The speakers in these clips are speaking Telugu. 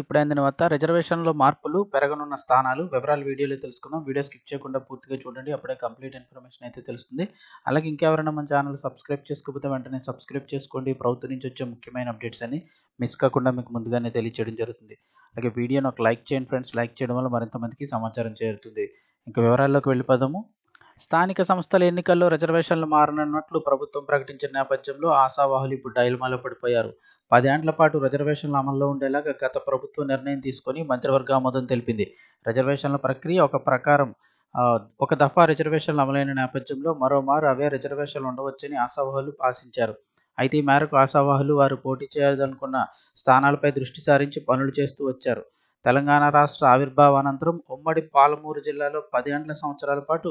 ఇప్పుడు తర్వాత రిజర్వేషన్‌లో మార్పులు, పెరగనున్న స్థానాలు వివరాలు వీడియోలో తెలుసుకుందాం. వీడియో స్కిప్ చేయకుండా పూర్తిగా చూడండి. అప్పుడే కంప్లీట్ ఇన్ఫర్మేషన్ అయితే తెలుస్తుంది. అలాగే ఇంకెవరైనా మన ఛానల్ సబ్స్క్రైబ్ చేసుకోకపోతే వెంటనే సబ్స్క్రైబ్ చేసుకోండి. ప్రభుత్వం నుంచి వచ్చే ముఖ్యమైన అప్డేట్స్ అని మిస్ కాకుండా మీకు ముందుగానే తెలియజేయడం జరుగుతుంది. అలాగే వీడియోని ఒక లైక్ చేయండి ఫ్రెండ్స్. లైక్ చేయడం వల్ల మరింత మందికి సమాచారం చేరుతుంది. ఇంకా వివరాల్లోకి వెళ్ళిపోదాము. స్థానిక సంస్థల ఎన్నికల్లో రిజర్వేషన్లు మారనున్నట్లు ప్రభుత్వం ప్రకటించిన నేపథ్యంలో ఆశావాహులు ఇప్పుడు డైలమాలో పడిపోయారు. పదేండ్ల పాటు రిజర్వేషన్లు అమల్లో ఉండేలాగా గత ప్రభుత్వం నిర్ణయం తీసుకొని మంత్రివర్గ ఆమోదం తెలిపింది. రిజర్వేషన్ల ప్రక్రియ ఒక ప్రకారం ఒక దఫా రిజర్వేషన్లు అమలైన నేపథ్యంలో మరోమారు అవే రిజర్వేషన్లు ఉండవచ్చని ఆశావాహులు ఆశించారు. అయితే ఈ మేరకు ఆశావాహులు వారు పోటీ చేయాలనుకున్న స్థానాలపై దృష్టి సారించి పనులు చేస్తూ వచ్చారు. తెలంగాణ రాష్ట్ర ఆవిర్భావానంతరం ఉమ్మడి పాలమూరు జిల్లాలో పది గంటల సంవత్సరాల పాటు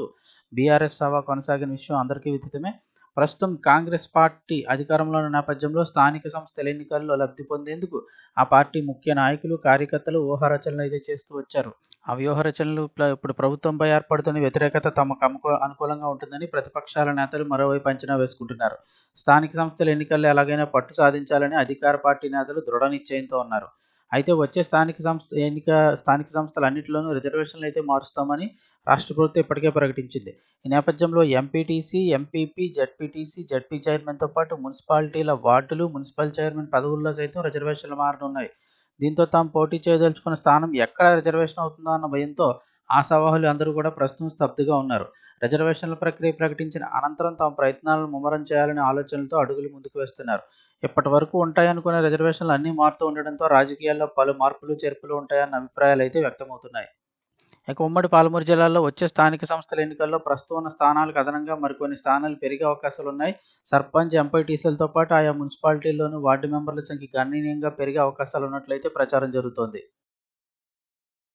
బీఆర్ఎస్ సభ కొనసాగిన విషయం అందరికీ విదితమే. ప్రస్తుతం కాంగ్రెస్ పార్టీ అధికారంలో ఉన్న నేపథ్యంలో స్థానిక సంస్థల ఎన్నికల్లో లబ్ధి పొందేందుకు ఆ పార్టీ ముఖ్య నాయకులు, కార్యకర్తలు ఊహారచనలు అయితే చేస్తూ వచ్చారు. ఆ వ్యూహరచనలు ఇప్పుడు ప్రభుత్వంపై ఏర్పడుతున్న వ్యతిరేకత తమకు అనుకూలంగా ఉంటుందని ప్రతిపక్షాల నేతలు మరోవైపు అంచనా వేసుకుంటున్నారు. స్థానిక సంస్థల ఎన్నికల్లో ఎలాగైనా పట్టు సాధించాలని అధికార పార్టీ నేతలు దృఢ నిశ్చయంతో ఉన్నారు. అయితే వచ్చే స్థానిక సంస్థ ఎన్నిక స్థానిక సంస్థలన్నింటిలోనూ రిజర్వేషన్లు అయితే మారుస్తామని రాష్ట్ర ప్రభుత్వం ఇప్పటికే ప్రకటించింది. ఈ నేపథ్యంలో ఎంపీటీసీ, ఎంపీపీ, జడ్పీటీసీ, జడ్పీ చైర్మన్‌తో పాటు మున్సిపాలిటీల వార్డులు, మున్సిపల్ చైర్మన్ పదవుల్లో సైతం రిజర్వేషన్లు మారనున్నాయి. దీంతో తాము పోటీ చేయదలుచుకున్న స్థానం ఎక్కడ రిజర్వేషన్ అవుతుందో అన్న భయంతో ఆశావాహులు అందరూ కూడా ప్రస్తుతం స్తబ్దుగా ఉన్నారు. రిజర్వేషన్ల ప్రక్రియ ప్రకటించిన అనంతరం తమ ప్రయత్నాలను ముమ్మరం చేయాలనే ఆలోచనలతో అడుగులు ముందుకు వేస్తున్నారు. ఇప్పటి వరకు ఉంటాయనుకునే రిజర్వేషన్లు అన్నీ మారుతూ ఉండడంతో రాజకీయాల్లో పలు మార్పులు, చేర్పులు ఉంటాయన్న అభిప్రాయాలు అయితే వ్యక్తమవుతున్నాయి. ఇక ఉమ్మడి పాలమూరు జిల్లాలో వచ్చే స్థానిక సంస్థల ఎన్నికల్లో ప్రస్తుతం ఉన్న స్థానాలకు అదనంగా మరికొన్ని స్థానాలు పెరిగే అవకాశాలు ఉన్నాయి సర్పంచ్, ఎంపైటీసీలతో పాటు ఆయా మున్సిపాలిటీల్లోనూ వార్డు మెంబర్ల సంఖ్య గణనీయంగా పెరిగే అవకాశాలు ఉన్నట్లయితే ప్రచారం జరుగుతోంది.